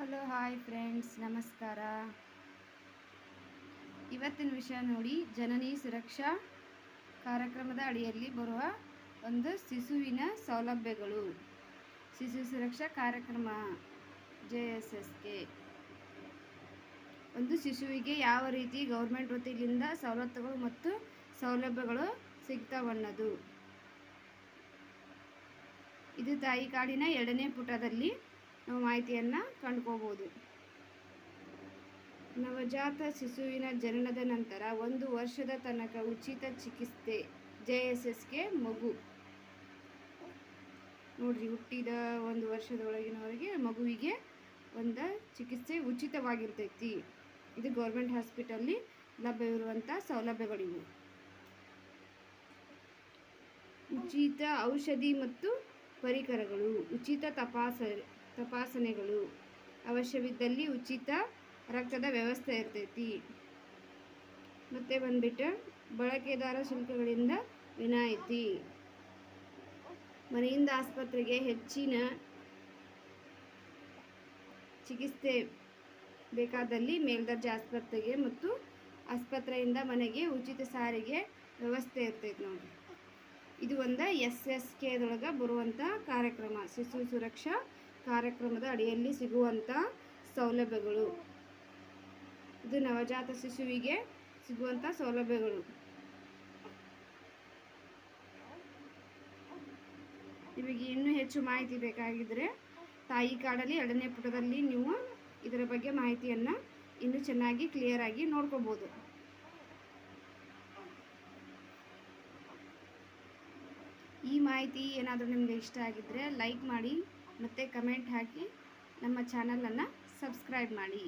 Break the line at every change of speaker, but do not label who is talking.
Hello, hi friends, ನಮಸ್ಕಾರ. ಇವತ್ತಿನ ವಿಷಯ ನೋಡಿ, ಜನನಿ ಸುರಕ್ಷಾ ಕಾರ್ಯಕ್ರಮದ ಅಡಿಯಲ್ಲಿ ಬರುವ ಒಂದು ಶಿಶುವಿನ ಸೌಲಭ್ಯಗಳು. ಶಿಶು ಸುರಕ್ಷಾ ಕಾರ್ಯಕ್ರಮ, ಜೆ ಎಸ್ ಎಸ್ಗೆ. ಒಂದು ಶಿಶುವಿಗೆ ಯಾವ ರೀತಿ ಗೌರ್ಮೆಂಟ್ ವತಿಯಿಂದ ಸವಲತ್ತುಗಳು ಮತ್ತು ಸೌಲಭ್ಯಗಳು ಸಿಗ್ತಾವನ್ನೋದು. ಇದು ತಾಯಿ ಕಾಡಿನ ಎರಡನೇ ಪುಟದಲ್ಲಿ ನಾವು ಮಾಹಿತಿಯನ್ನು ಕಂಡ್ಕೋಬೋದು. ನವಜಾತ ಶಿಶುವಿನ ಜನನದ ನಂತರ ಒಂದು ವರ್ಷದ ತನಕ ಉಚಿತ ಚಿಕಿತ್ಸೆ, ಜೆ ಎಸ್ ಎಸ್ಗೆ ಮಗು. ನೋಡ್ರಿ, ಹುಟ್ಟಿದ ಒಂದು ವರ್ಷದೊಳಗಿನವರೆಗೆ ಮಗುವಿಗೆ ಒಂದು ಚಿಕಿತ್ಸೆ ಉಚಿತವಾಗಿರ್ತೈತಿ. ಇದು ಗೌರ್ಮೆಂಟ್ ಹಾಸ್ಪಿಟಲ್ಲಿ ಲಭ್ಯವಿರುವಂಥ ಸೌಲಭ್ಯಗಳಿವು. ಉಚಿತ ಔಷಧಿ ಮತ್ತು ಪರಿಕರಗಳು, ಉಚಿತ ತಪಾಸ ತಪಾಸಣೆಗಳು. ಅವಶ್ಯವಿದ್ದಲ್ಲಿ ಉಚಿತ ರಕ್ತದ ವ್ಯವಸ್ಥೆ ಇರ್ತೈತಿ. ಮತ್ತು ಬಂದ್ಬಿಟ್ಟು ಬಳಕೆದಾರ ಶುಲ್ಕಗಳಿಂದ ವಿನಾಯಿತಿ. ಮನೆಯಿಂದ ಆಸ್ಪತ್ರೆಗೆ ಹೆಚ್ಚಿನ ಚಿಕಿತ್ಸೆ ಬೇಕಾದಲ್ಲಿ ಮೇಲ್ದರ್ಜೆ ಆಸ್ಪತ್ರೆಗೆ ಮತ್ತು ಆಸ್ಪತ್ರೆಯಿಂದ ಮನೆಗೆ ಉಚಿತ ಸಾರಿಗೆ ವ್ಯವಸ್ಥೆ ಇರ್ತೈತೆ ನೋಡಿ ಇದು ಒಂದು ಎಸ್ ಎಸ್ ಕೆದೊಳಗೆ ಬರುವಂಥ ಕಾರ್ಯಕ್ರಮ. ಶಿಶು ಸುರಕ್ಷಾ ಕಾರ್ಯಕ್ರಮದ ಅಡಿಯಲ್ಲಿ ಸಿಗುವಂಥ ಸೌಲಭ್ಯಗಳು. ಇದು ನವಜಾತ ಶಿಶುವಿಗೆ ಸಿಗುವಂಥ ಸೌಲಭ್ಯಗಳು. ನಿಮಗೆ ಇನ್ನೂ ಹೆಚ್ಚು ಮಾಹಿತಿ ಬೇಕಾಗಿದ್ದರೆ ತಾಯಿ ಕಾಡಲ್ಲಿ ಎರಡನೇ ಪುಟದಲ್ಲಿ ನೀವು ಇದರ ಬಗ್ಗೆ ಮಾಹಿತಿಯನ್ನು ಇನ್ನೂ ಚೆನ್ನಾಗಿ ಕ್ಲಿಯರ್ ಆಗಿ ನೋಡ್ಕೋಬೋದು. ಈ ಮಾಹಿತಿ ಏನಾದರೂ ನಿಮಗೆ ಇಷ್ಟ ಆಗಿದ್ದರೆ ಲೈಕ್ ಮಾಡಿ ಮತ್ತು ಕಮೆಂಟ್ ಹಾಕಿ ನಮ್ಮ ಚಾನಲನ್ನು ಸಬ್ಸ್ಕ್ರೈಬ್ ಮಾಡಿ.